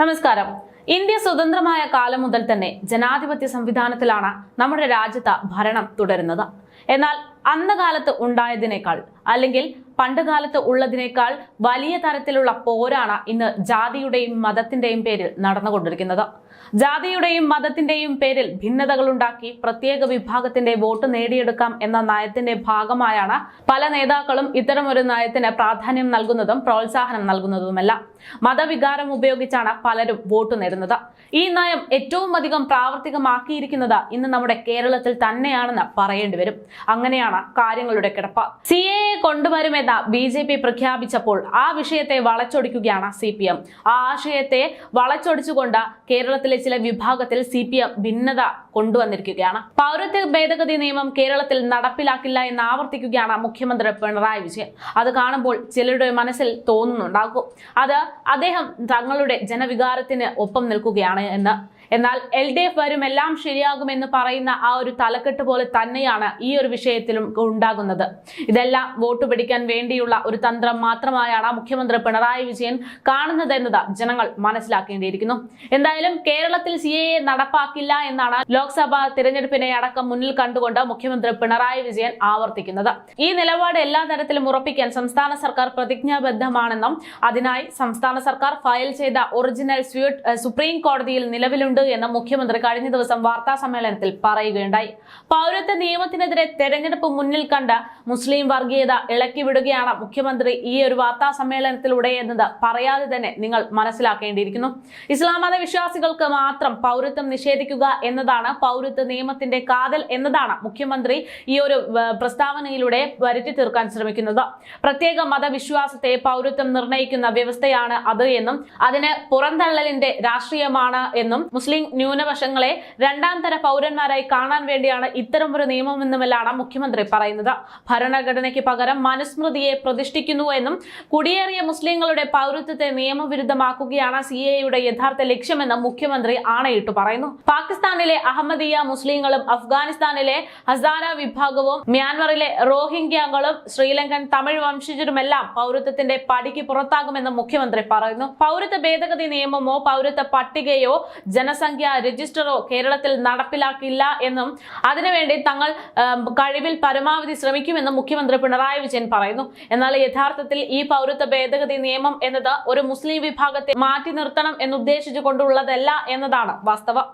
നമസ്കാരം. ഇന്ത്യ സ്വതന്ത്രമായ കാലം മുതൽ തന്നെ ജനാധിപത്യ സംവിധാനത്തിലാണ് നമ്മുടെ രാജ്യത്ത് ഭരണം തുടരുന്നത്. എന്നാൽ അന്ന് കാലത്ത് ഉണ്ടായതിനേക്കാൾ അല്ലെങ്കിൽ പണ്ട് കാലത്ത് ഉള്ളതിനേക്കാൾ വലിയ തരത്തിലുള്ള പോരാണ് ഇന്ന് ജാതിയുടെയും മതത്തിന്റെയും പേരിൽ നടന്നുകൊണ്ടിരിക്കുന്നത്. ജാതിയുടെയും മതത്തിന്റെയും പേരിൽ ഭിന്നതകൾ ഉണ്ടാക്കി പ്രത്യേക വിഭാഗത്തിന്റെ വോട്ട് നേടിയെടുക്കാം എന്ന നയത്തിന്റെ ഭാഗമായാണ് പല നേതാക്കളും ഇത്തരമൊരു നയത്തിന് പ്രാധാന്യം നൽകുന്നതും പ്രോത്സാഹനം നൽകുന്നതുമല്ല. മതവികാരം ഉപയോഗിച്ചാണ് പലരും വോട്ട് നേടുന്നത്. ഈ നയം ഏറ്റവും അധികം പ്രാവർത്തികമാക്കിയിരിക്കുന്നത് ഇന്ന് നമ്മുടെ കേരളത്തിൽ തന്നെയാണെന്ന് പറയേണ്ടി വരും. അങ്ങനെയാണ് കാര്യങ്ങളുടെ കിടപ്പ്. സി എ കൊണ്ടുവരുമെന്ന് ബി ജെ പി പ്രഖ്യാപിച്ചപ്പോൾ ആ വിഷയത്തെ വളച്ചൊടിക്കുകയാണ് സി പി എം. ആ ആശയത്തെ വളച്ചൊടിച്ചുകൊണ്ട് കേരളത്തിലെ ചില വിഭാഗത്തിൽ സി പി എം ഭിന്നത കൊണ്ടുവന്നിരിക്കുകയാണ്. പൗരത്വ ഭേദഗതി നിയമം കേരളത്തിൽ നടപ്പിലാക്കില്ല എന്ന് ആവർത്തിക്കുകയാണ് മുഖ്യമന്ത്രി പിണറായി വിജയൻ. അത് കാണുമ്പോൾ ചിലരുടെ മനസ്സിൽ തോന്നുന്നുണ്ടാകും. അത് അദ്ദേഹം തങ്ങളുടെ ജനവികാരത്തിന് ഒപ്പം നിൽക്കുകയാണ് എന്ന് എന്നാൽ എൽ ഡി എഫ് വരും എല്ലാം ശരിയാകുമെന്ന് പറയുന്ന ആ ഒരു തലക്കെട്ട് പോലെ തന്നെയാണ് ഈ ഒരു വിഷയത്തിലും ഉണ്ടാകുന്നത്. ഇതെല്ലാം വോട്ട് പിടിക്കാൻ വേണ്ടിയുള്ള ഒരു തന്ത്രം മാത്രമായാണ് മുഖ്യമന്ത്രി പിണറായി വിജയൻ കാണുന്നത് എന്നത് ജനങ്ങൾ മനസ്സിലാക്കേണ്ടിയിരിക്കുന്നു. എന്തായാലും കേരളത്തിൽ സി എ നടപ്പാക്കില്ല എന്നാണ് ലോക്സഭാ തിരഞ്ഞെടുപ്പിനെ അടക്കം മുന്നിൽ കണ്ടുകൊണ്ട് മുഖ്യമന്ത്രി പിണറായി വിജയൻ ആവർത്തിക്കുന്നത്. ഈ നിലപാട് എല്ലാ തരത്തിലും ഉറപ്പിക്കാൻ സംസ്ഥാന സർക്കാർ പ്രതിജ്ഞാബദ്ധമാണെന്നും അതിനായി സംസ്ഥാന സർക്കാർ ഫയൽ ചെയ്ത ഒറിജിനൽ സ്യൂട്ട് സുപ്രീം കോടതിയിൽ നിലവിലുണ്ട് എന്ന് മുഖ്യമന്ത്രി കഴിഞ്ഞ ദിവസം വാർത്താ സമ്മേളനത്തിൽ പറയുകയുണ്ടായി. പൗരത്വ നിയമത്തിനെതിരെ തെരഞ്ഞെടുപ്പ് മുന്നിൽ കണ്ട മുസ്ലിം വർഗീയത ഇളക്കിവിടുകയാണ് മുഖ്യമന്ത്രി ഈ ഒരു വാർത്താ സമ്മേളനത്തിലൂടെ എന്നത്. പറയാതെ തന്നെ നിങ്ങൾ മനസ്സിലാക്കേണ്ടിയിരിക്കുന്നു. ഇസ്ലാം മത വിശ്വാസികൾക്ക് മാത്രം പൗരത്വം നിഷേധിക്കുക എന്നതാണ് പൗരത്വ നിയമത്തിന്റെ കാതൽ എന്നതാണ് മുഖ്യമന്ത്രി ഈ ഒരു പ്രസ്താവനയിലൂടെ വരുത്തി തീർക്കാൻ ശ്രമിക്കുന്നത്. പ്രത്യേക മതവിശ്വാസത്തെ പൗരത്വം നിർണയിക്കുന്ന വ്യവസ്ഥയാണ് അത് എന്നും അതിന് പുറന്തള്ളലിന്റെ രാഷ്ട്രീയമാണ് എന്നും മുസ്ലിം ന്യൂനപക്ഷങ്ങളെ രണ്ടാം തര പൗരന്മാരായി കാണാൻ വേണ്ടിയാണ് ഇത്തരമൊരു നിയമമെന്നുമെല്ലാണ് മുഖ്യമന്ത്രി പറയുന്നത്. ഭരണഘടനയ്ക്ക് പകരം മനുസ്മൃതിയെ പ്രതിഷ്ഠിക്കുന്നു എന്നും കുടിയേറിയ മുസ്ലിങ്ങളുടെ പൗരത്വത്തെ നിയമവിരുദ്ധമാക്കുകയാണ് സി എയുടെ യഥാർത്ഥ ലക്ഷ്യമെന്നും മുഖ്യമന്ത്രി ആണയിട്ട് പറയുന്നു. പാകിസ്ഥാനിലെ അഹമ്മദിയ മുസ്ലിങ്ങളും അഫ്ഗാനിസ്ഥാനിലെ ഹസാര വിഭാഗവും മ്യാൻമറിലെ റോഹിംഗ്യങ്ങളും ശ്രീലങ്കൻ തമിഴ് വംശജരുമെല്ലാം പൗരത്വത്തിന്റെ പടിക്ക് പുറത്താകുമെന്നും മുഖ്യമന്ത്രി പറയുന്നു. പൗരത്വ ഭേദഗതി നിയമമോ പൗരത്വ പട്ടികയോ ജനസംഖ്യ രജിസ്റ്ററോ കേരളത്തിൽ നടപ്പിലാക്കില്ല എന്നും അതിനുവേണ്ടി തങ്ങൾ കഴിവിൽ പരമാവധി ശ്രമിക്കുമെന്നും മുഖ്യമന്ത്രി പിണറായി വിജയൻ പറയുന്നു. എന്നാൽ യഥാർത്ഥത്തിൽ ഈ പൗരത്വ ഭേദഗതി നിയമം എന്നത് ഒരു മുസ്ലിം വിഭാഗത്തെ മാറ്റി നിർത്തണം എന്നുദ്ദേശിച്ചു കൊണ്ടുള്ളതല്ല എന്നതാണ് വാസ്തവം.